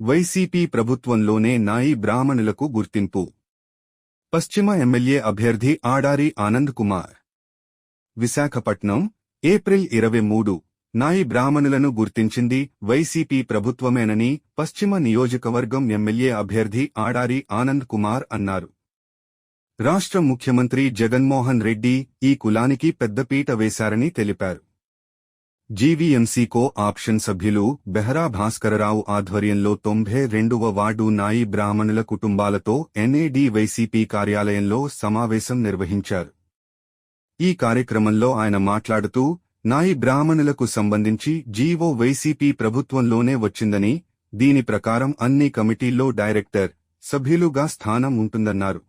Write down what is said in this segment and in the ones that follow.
YCP ప్రభుత్వంలోనే నాయి బ్రాహ్మణులకు గుర్తింపు. పశ్చిమ ఎమ్మెల్యే అభ్యర్థి ఆడారి ఆనంద్ కుమార్. విశాఖపట్నం ఏప్రిల్ ఇరవై మూడు నాయి బ్రాహ్మణులను గుర్తించింది వైసీపీ ప్రభుత్వమేనని పశ్చిమ నియోజకవర్గం ఎమ్మెల్యే అభ్యర్థి ఆడారి ఆనంద్ కుమార్ అన్నారు. రాష్ట్ర ముఖ్యమంత్రి జగన్మోహన్ రెడ్డి ఈ కులానికి పెద్దపీట వేశారని తెలిపారు. జీవీఎంసీకో ఆప్షన్ సభ్యులు బెహరా భాస్కరరావు ఆధ్వర్యంలో తొంభై రెండవ వార్డు నాయి బ్రాహ్మణుల కుటుంబాలతో ఎన్ఏడి వైసీపీ కార్యాలయంలో సమావేశం నిర్వహించారు. ఈ కార్యక్రమంలో ఆయన మాట్లాడుతూ నాయి బ్రాహ్మణులకు సంబంధించి జీవో వైసీపీ ప్రభుత్వంలోనే వచ్చిందని దీని ప్రకారం అన్ని కమిటీల్లో డైరెక్టర్ సభ్యులుగా స్థానం ఉంటుందన్నారు.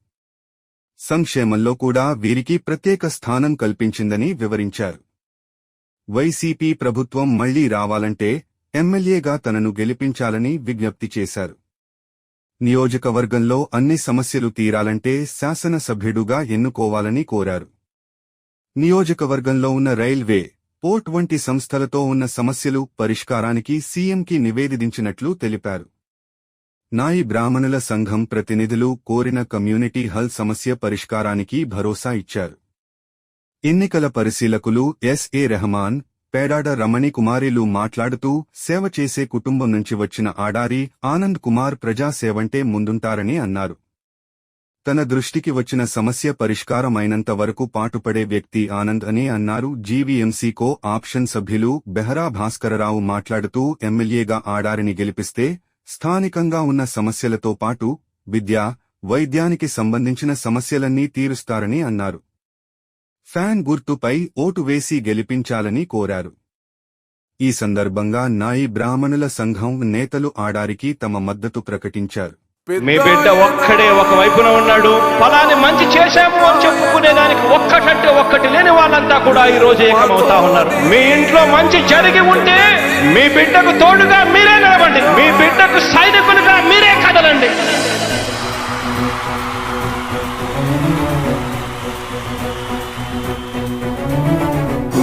సంక్షేమంలో కూడా వీరికి ప్రత్యేక స్థానం కల్పించిందని వివరించారు. వైసీపీ ప్రభుత్వం మళ్ళీ రావాలంటే ఎమ్మెల్యేగా తనను గెలిపించాలని విజ్ఞప్తి చేశారు. నియోజకవర్గంలో అన్ని సమస్యలు తీరాలంటే శాసనసభ్యుడుగా ఎన్నుకోవాలని కోరారు. నియోజకవర్గంలో ఉన్న రైల్వే పోర్ట్ వంటి సంస్థలతో ఉన్న సమస్యలు పరిష్కారానికి సీఎంకి నివేదించినట్లు తెలిపారు. నాయి బ్రాహ్మణుల సంఘం ప్రతినిధులు కోరిన కమ్యూనిటీ హల్ సమస్య పరిష్కారానికి భరోసా ఇచ్చారు. ఎన్నికల పరిశీలకులు ఎస్ఏ రెహమాన్ పేడాడ రమణి కుమారిలు మాట్లాడుతూ సేవ చేసే కుటుంబం నుంచి వచ్చిన ఆడారి ఆనంద్ కుమార్ ప్రజాసేవంటే ముందుంటారని అన్నారు. తన దృష్టికి వచ్చిన సమస్య పరిష్కారమైనంత వరకు పాటుపడే వ్యక్తి ఆనంద్ అని అన్నారు. జీవీఎంసీకో ఆప్షన్ సభ్యులు బెహరా భాస్కరరావు మాట్లాడుతూ ఎమ్మెల్యేగా ఆడారిని గెలిపిస్తే స్థానికంగా ఉన్న సమస్యలతో పాటు విద్య వైద్యానికి సంబంధించిన సమస్యలన్నీ తీరుస్తారని అన్నారు. ఫ్యాన్ గుర్తుపై ఓటు వేసి గెలిపించాలని కోరారు. ఈ సందర్భంగా నాయి బ్రాహ్మణుల సంఘం నేతలు ఆడారికి తమ మద్దతు ప్రకటించారు. మీ బిడ్డ ఒక్కడే ఒక వైపున ఉన్నాడు. ఫలాన్ని మంచి చేశాము అని చెప్పుకునే దానికి ఒక్కటంటే ఒక్కటి లేని వాళ్ళంతా కూడా ఈ రోజు ఏకమవుతా ఉన్నారు. మీ ఇంట్లో మంచి జరిగి ఉంటే మీ బిడ్డకు తోడుగా మీరే నిలబండి మీ బిడ్డకు సైనికులుగా మీరే కదలండి.